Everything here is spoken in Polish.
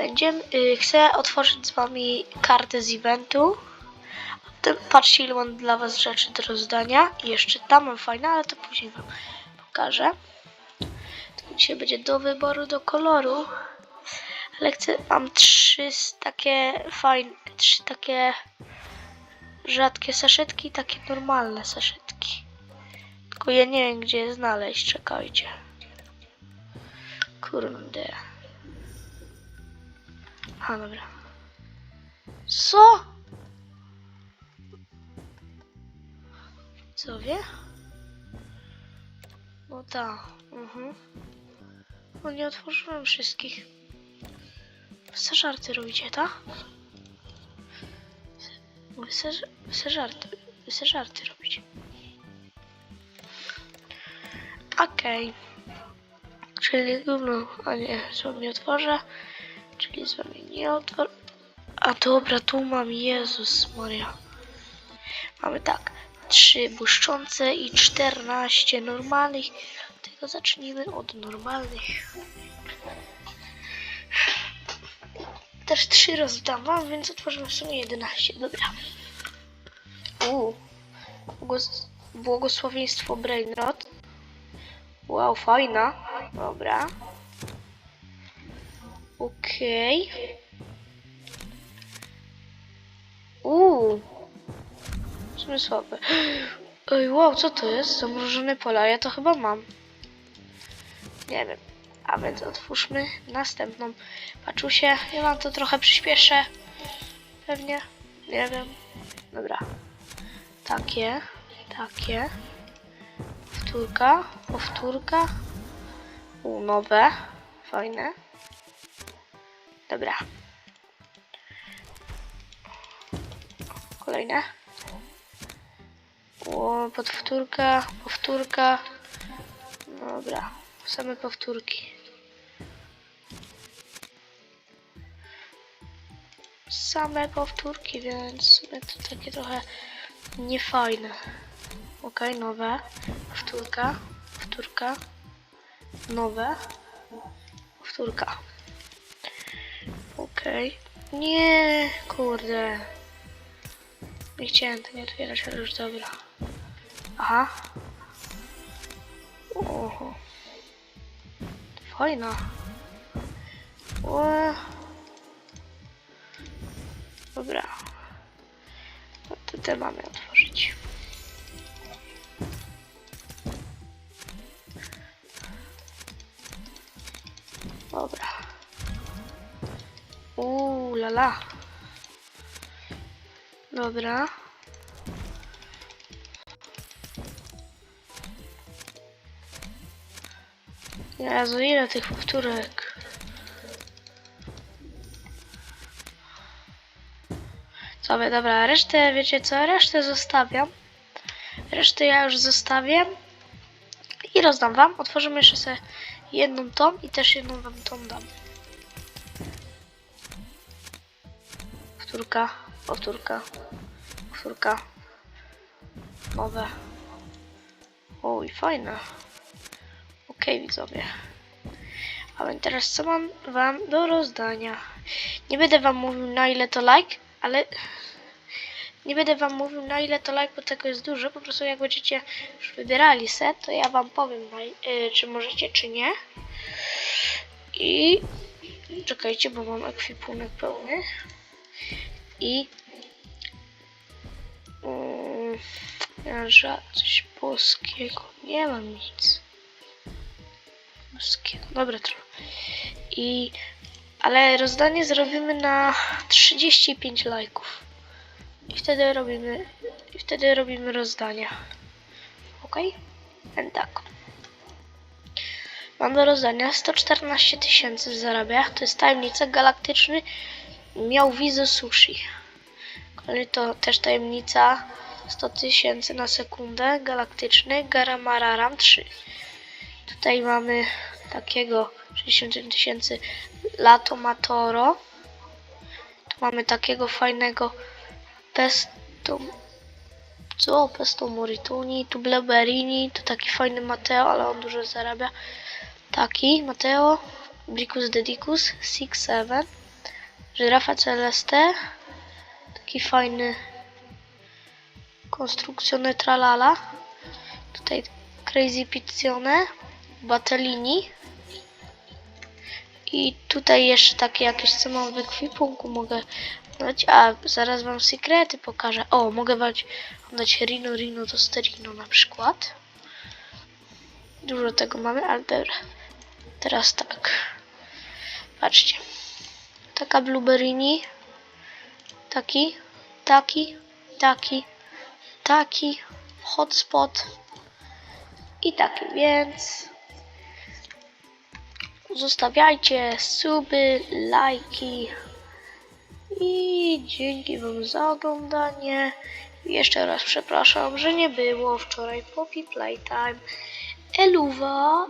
Będziemy, y, chcę otworzyć z wami kartę z eventu. Potem patrzcie ile mam dla was rzeczy do rozdania. Jeszcze tam mam fajne, ale to później wam pokażę. To dzisiaj będzie do wyboru, do koloru. Ale chcę, mam trzy takie fajne, trzy takie rzadkie saszetki i takie normalne saszetki. Tylko ja nie wiem gdzie je znaleźć, czekajcie. Kurde. A dobra. Co? Co wie? No tak. Mhm. No nie otworzyłem wszystkich. Co żarty robicie, tak? Wy se, żarty, wy se żarty robicie. Okej. Czyli no, a nie, z wami nie otworzę. Z wami nie otworzę. A dobra, tu mam Jezus Maria. Mamy tak, 3 błyszczące i 14 normalnych. Tylko zacznijmy od normalnych. Też 3 rozdam wam, więc otworzymy w sumie 11. Dobra. Uuu. Błogos- Błogosławieństwo Brainrot. Wow, fajna. Dobra. Okej. Uuu. Zmysłowe. Ej, wow, co to jest? Zamrożone pola. Ja to chyba mam. Nie wiem. A więc otwórzmy następną paczusię. Ja wam to trochę przyspieszę. Pewnie. Nie wiem. Dobra. Takie. Takie. Powtórka. Powtórka. U, nowe. Fajne. Dobra. Kolejne. O, powtórka, powtórka. Dobra, same powtórki. Same powtórki, więc to takie trochę niefajne. Okej, nowe. Powtórka, powtórka. Nowe. Powtórka. Okej. Nie, kurde. Nie chciałem tego otwierać, ale już dobra. Aha. Oho. Fajna. O. Dobra. No to te mamy otworzyć. Dobra. Uuu, lala. Dobra. Jezu, ile tych powtórek? Sobie, dobra, resztę, wiecie co, resztę zostawiam. Resztę ja już zostawię. I rozdam wam. Otworzymy jeszcze jedną tą i też jedną wam tą dam. Powtórka, powtórka, powtórka. Nowe. Oj, fajne. Okej, widzowie. A więc teraz co mam wam do rozdania? Nie będę wam mówił na ile to like, ale nie będę wam mówił na ile to like, bo tego jest dużo. Po prostu jak będziecie już wybierali set, to ja wam powiem, na, y, czy możecie, czy nie. I czekajcie, bo mam ekwipunek pełny. I mm, ja ża- coś polskiego. Nie mam nic. Polskiego. Dobra, to. I ale rozdanie zrobimy na 35 lajków. I wtedy robimy i wtedy robimy rozdania. Ok? Więc tak. Mam do rozdania 114 tysięcy zarabia. To jest tajemnica galaktyczny. Miał wizę sushi. Kolejny to też tajemnica 100 tysięcy na sekundę. Galaktyczny. Garamararam 3. Tutaj mamy takiego 60 tysięcy Lato Matoro. Tu mamy takiego fajnego Pesto. Co? Pesto Morituni. Tu Bleberini. Tu taki fajny Mateo, ale on dużo zarabia. Taki Mateo. Bricus Dedicus 6-7. Żyrafa celeste. Taki fajny konstrukcjone tralala. Tutaj Crazy Pizzione, Batellini. I tutaj jeszcze takie jakieś, co mam w ekwipunku, mogę dać. A, zaraz wam sekrety pokażę. O, mogę dać, dać Rino, Rino to Sterino na przykład. Dużo tego mamy, ale. Teraz tak. Patrzcie. Taka blueberryni. Taki, taki, taki, taki, hotspot i taki, więc zostawiajcie suby, lajki i dzięki wam za oglądanie. Jeszcze raz przepraszam, że nie było wczoraj Poppy Playtime. Eluwa!